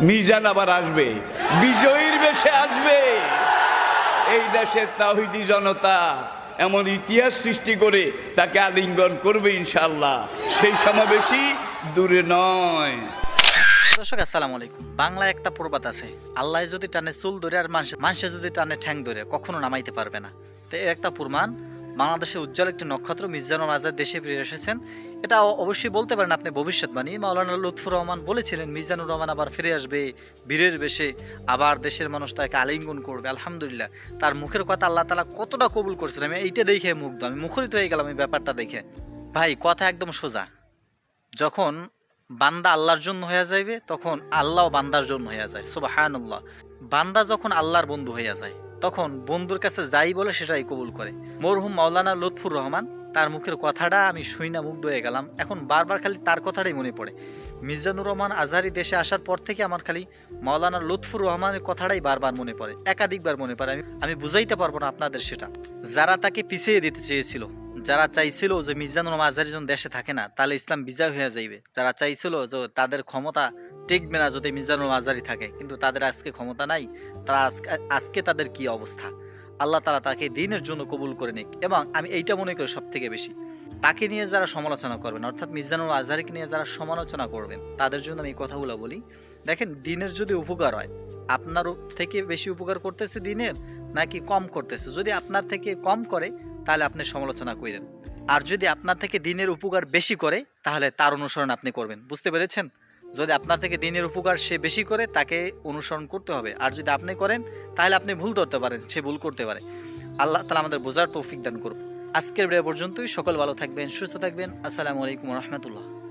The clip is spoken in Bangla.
মিজান আবার আসবে। বিজয়ীর বেশে আসবে। এই দেশের তাহিদি জনতা এমন ইতিহাস সৃষ্টি করে তাকে আলিঙ্গন করবে ইনশাল্লাহ সেই সমাবেশই দূরে নয়। দর্শক, আসসালামু আলাইকুম। বাংলায় একটা প্রবাদ আছে, আল্লাহ যদি টানে চুল ধরে আর মানুষ যদি টানে ঠ্যাং ধরে, কখনো নামাইতে পারবে না। তো এর একটা প্রমাণ বাংলাদেশের উজ্জ্বল একটি নক্ষত্র মির্জানুর আজাদ দেশে ফিরে এসেছেন। এটা অবশ্যই বলতে পারেন আপনি ভবিষ্যৎবাণী। মাওলানা লুৎফুর রহমান বলেছিলেন মির্জানুর রহমান আবার ফিরে আসবে বীরের বেশে, আবার দেশের মানুষ তাকে আলিঙ্গন করবে। আলহামদুলিল্লাহ। তার মুখের কথা আল্লাহ তালা কতটা কবুল করছেন, আমি এইটা দেখে মুগ্ধ, আমি মুখরিত হয়ে গেলাম এই ব্যাপারটা দেখে। ভাই, কথা একদম সোজা। যখন বান্দা আল্লাহর জন্য হয়ে যাইবে, তখন আল্লাহ বান্দার জন্য হয়ে যায়। সুবাহানুল্লাহ। বান্দা যখন আল্লাহর বন্ধু হয়ে যায় তখন বন্ধুর কাছে যাই বলে সেটাই কবুল করে। মরহুম মাওলানা লুৎফুর রহমান, তার মুখের কথাটা আমি শুই না, মুগ্ধ হয়ে গেলাম। এখন বারবার খালি তার কথাটাই মনে পড়ে। মির্জানুর রহমান আজহারি দেশে আসার পর থেকে আমার খালি মাওলানা লুৎফুর রহমানের কথাটাই বারবার মনে পড়ে, একাধিকবার মনে পড়ে। আমি আমি বুঝাইতে পারব না আপনাদের সেটা। যারা তাকে পিছিয়ে দিতে চেয়েছিল যারা চাইছিল যে রহমান আজহারি যখন দেশে থাকে না, তাহলে ইসলাম বিজয় হয়ে যাইবে। যারা চাইছিল যে তাদের ক্ষমতা টিকবে না যদি রহমান আজহারি থাকে, কিন্তু তাদের আজকে ক্ষমতা নাই, তারা আজকে তাদের কি অবস্থা? আল্লাহ তালা তাকে দিনের জন্য কবুল করে নিক। এবং আমি এইটা মনে করি সব থেকে বেশি। তাকে নিয়ে যারা সমালোচনা করবেন, অর্থাৎ মিজানুর আজহারিকে নিয়ে যারা সমালোচনা করবেন, তাদের জন্য আমি এই কথাগুলো বলি। দেখেন, দিনের যদি উপকার হয় আপনার থেকে বেশি উপকার করতেছে দিনের, নাকি কম করতেছে? যদি আপনার থেকে কম করে তাহলে আপনি সমালোচনা করেন আর যদি আপনার থেকে দিনের উপকার বেশি করে, তাহলে তার অনুসরণ আপনি করবেন। বুঝতে পেরেছেন? যদি আপনার থেকে দিনের উপকার সে বেশি করে, তাকে অনুসরণ করতে হবে। আর যদি আপনি করেন, তাহলে আপনি ভুল ধরতে পারেন, সে ভুল করতে পারে। আল্লাহ তালা আমাদের বোঝার তৌফিক দান করুন আজকের ভিডিও পর্যন্তই। সকল ভালো থাকবেন, সুস্থ থাকবেন। আসসালামু আলাইকুম রহমতুল্লাহ।